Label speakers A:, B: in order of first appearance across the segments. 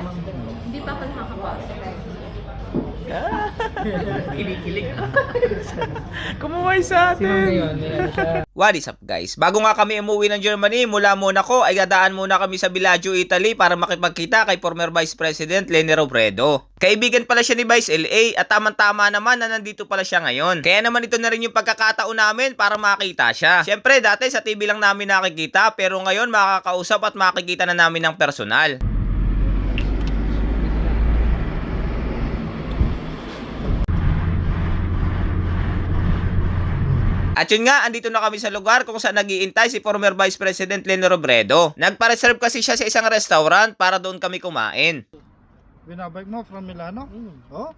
A: Hindi pa ako nakakapasok.
B: Kinikilig.
C: Kumuhay sa atin. What is up guys? Bago nga kami umuwi ng Germany, mula muna ko ay gadaan muna kami sa Villaggio, Italy para makipagkita kay former Vice President Leni Robredo. Kaibigan pala siya ni Vice LA at tamang-tama naman na nandito pala siya ngayon. Kaya naman ito na rin yung pagkakataon namin para makita siya. Siyempre dati sa TV lang namin nakikita pero ngayon makakausap at makikita na namin ng personal. At yun nga, andito na kami sa lugar kung saan nagiintay si former Vice President Leni Robredo. Nagpa-reserve kasi siya sa isang restaurant para doon kami kumain.
D: Binabike mo from Milano? Oh?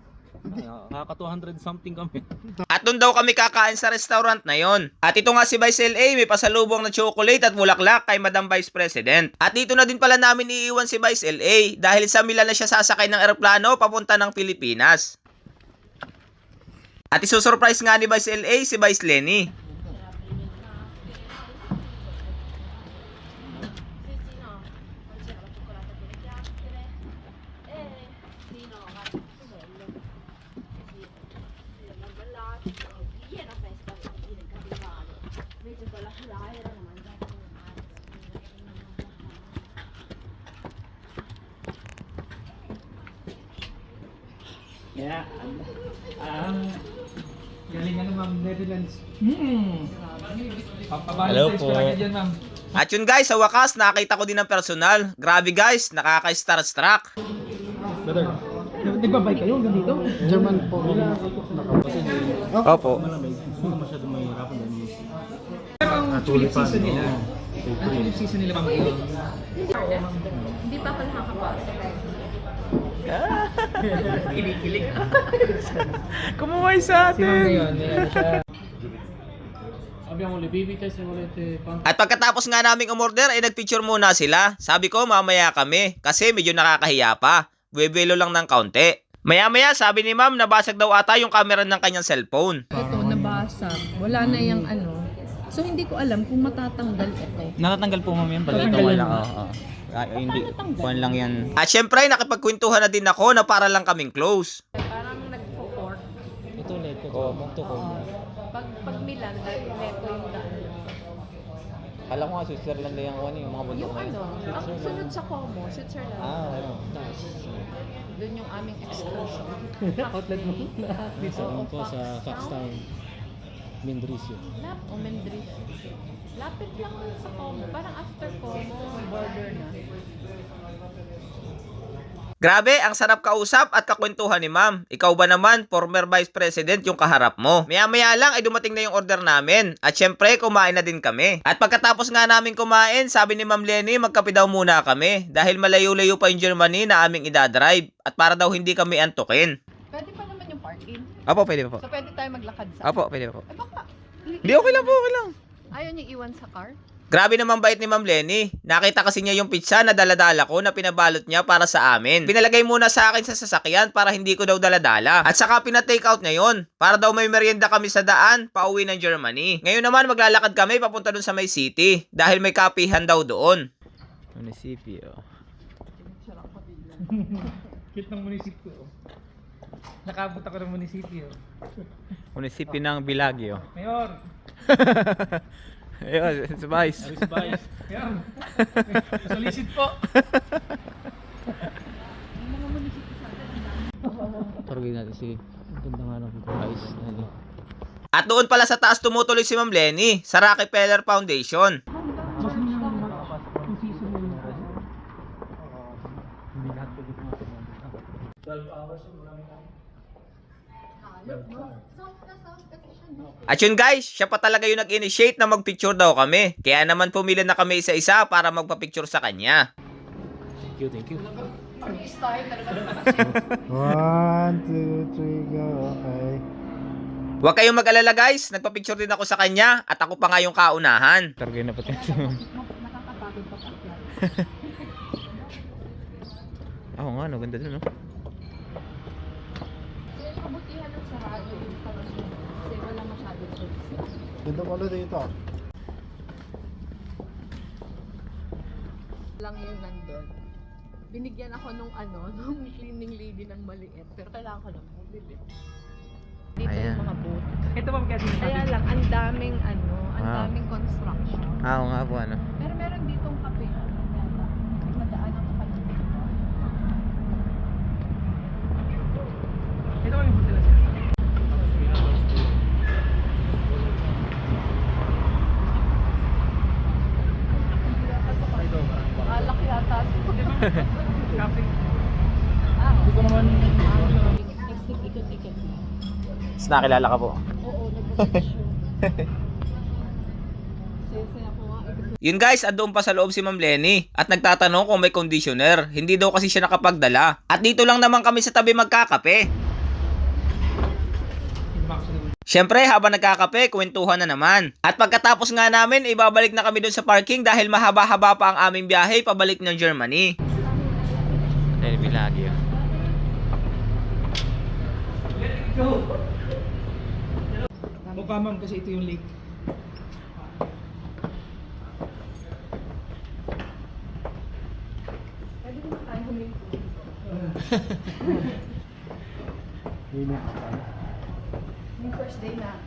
E: Nakaka 200 something kami.
C: At doon daw kami kakain sa restaurant na yon. At ito nga si Vice LA, may pasalubong na chocolate at bulaklak kay Madam Vice President. At dito na din pala namin iiwan si Vice LA dahil sa Milan na siya sasakay ng eroplano papunta ng Pilipinas. At isusurprise nga ni Vice LA si Vice Lenny.
E: Yeah. Ang galing ano ma'am, Netherlands. Hmm.
C: Hello po.
E: lang dyan ma'am.
C: At yun guys, sa wakas, nakita ko din ng personal. Grabe guys, nakaka-starstruck.
E: Ba bike kayo hanggang dito?
D: German po.
C: Opo.
E: Pero ang tulip season nila, ang tulip season nila ma'am.
A: Hindi pa ako nakakapasok.
B: Kinikilig.
C: Kumuhay sa
E: se volete
C: At pagkatapos nga naming umorder ay nagpicture muna sila. Sabi ko mamaya kami kasi medyo nakakahiya pa. Buwebelo lang ng kaunti. Maya-maya sabi ni ma'am nabasag daw ata yung camera ng kanyang cellphone.
A: Ito, nabasag. Wala na yung ano. So, hindi ko alam kung matatanggal ito.
F: Natatanggal po ma'am yan. Balik
E: Natatanggal
F: wala. Oo. oo. Ah, hindi. Kuhan lang yan.
C: At syempre nakipagkwentuhan na din ako na para lang kaming close.
A: Parang nagpo-fork.
E: Ito ulit ko, to ko.
A: Pag, pag Milan, neto yung daan.
F: Kala ko nga Switzerland lang yung ano yung mga bundok
A: Yung
F: na yun.
A: ano, ang sunod sa Como, Switzerland.
F: Ah, ano.
A: Doon yung aming excursion.
E: Outlet mo. Dito
A: Oo,
E: po sa Foxtown, Mendrisio.
A: Lap o Mendris. Lapit lang sa Como. Parang after Como, border na.
C: Grabe, ang sarap kausap at kakwentuhan ni ma'am. Ikaw ba naman, former vice president yung kaharap mo? Maya-maya lang ay dumating na yung order namin. At syempre, kumain na din kami. At pagkatapos nga namin kumain, sabi ni Ma'am Lenny, magkape daw muna kami. Dahil malayo-layo pa yung Germany na aming idadrive. At para daw hindi kami antukin.
A: Pwede pa naman yung parking.
C: Apo, pwede pa po.
A: So, pwede tayo maglakad sa...
C: Apo, pwede pa po.
A: Eh, baka...
C: Hindi, okay lang po, okay lang.
A: Ayaw niya iwan sa car?
C: Grabe naman bait ni Ma'am Lenny. Nakita kasi niya yung pizza na daladala ko na pinabalot niya para sa amin. Pinalagay muna sa akin sa sasakyan para hindi ko daw daladala. At saka pina-take out niya yun. Para daw may merienda kami sa daan, pauwi ng Germany. Ngayon naman maglalakad kami papunta dun sa may city. Dahil may kapihan daw doon.
F: Munisipyo.
E: Cute ng munisipyo. Nakabot ako ng munisipyo.
F: Munisipyo ng Bilagyo.
E: Mayor!
F: Ayun, sa Vice.
E: Aris Bayas. Mayor! Solicit po! Tarugin natin si ganda nga ng price na ni.
C: At doon pala sa taas tumutuloy si Ma'am Lenny sa Rockefeller Foundation.
E: Mas hindi naman makakapasok. Kung season mo yung Hindi lahat pwede pumasok. 12 hours yung maraming tao.
C: At yun guys, siya pa talaga yung nag-initiate na magpicture daw kami. Kaya naman pumili na kami isa-isa para magpa-picture sa kanya.
E: Thank you, thank you.
D: One, two, three, go. Okay.
C: Huwag kayong mag-alala guys, nagpa-picture din ako sa kanya at ako pa nga yung kaunahan.
F: Tarugin na pati.
A: Nakakapagod pa pa.
F: Oo nga, no, ganda dun, no?
A: Kabutihan ng sarado. Kasi wala masyadong tourist.
D: Ganda pala dito.
A: Lang yung nandun. binigyan ako nung ano, nung cleaning lady ng maliit. Pero kailangan ko lang bumili. Dito
C: Ayan.
A: yung mga boat.
B: Ito ma'am kasi
A: Kaya lang, ang daming ano, ang
C: Wow.
A: daming construction.
C: Ah, oo nga po ano.
A: Pero meron ditong kape. Yata. Madaanan ko pa lang dito.
B: Ito ma'am yung sila siya.
A: Alak yata.
B: Cafe.
A: ah,
E: Hindi ko naman...
A: Next week, ikot-ikot.
C: Mas nakilala ka po.
A: Oo. Ito
C: Yun guys, andoon pa sa loob si Ma'am Lenny at nagtatanong kung may conditioner. Hindi daw kasi siya nakapagdala. At dito lang naman kami sa tabi magkakape. Siyempre, habang nagkakape, kwentuhan na naman. At pagkatapos nga namin, ibabalik na kami doon sa parking dahil mahaba-haba pa ang aming biyahe pabalik ng Germany. Dahil bilagi yun.
B: Mukha ma'am kasi ito yung lake.
A: Pwede naman tayo huminto.
D: Init na tayo.
A: Yung first day na,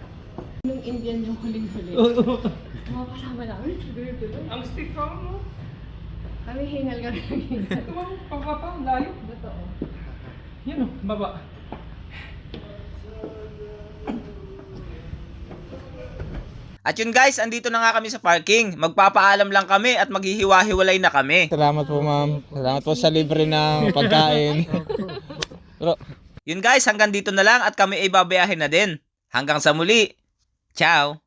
A: nung Indian yung huling-huli. Mga kasama namin.
B: Ang stiff mo.
A: Kami hingal kami ng hingal.
B: Ito ma'am, pangkapang layo.
A: Totoo.
B: Yan o, baba.
C: At yun guys, andito na nga kami sa parking. Magpapaalam lang kami at maghihiwa-hiwalay na kami.
F: Salamat po ma'am. Salamat po sa libre na pagkain. Bro,
C: Yun guys, hanggang dito na lang at kami ay babayahin na din. Hanggang sa muli. Ciao!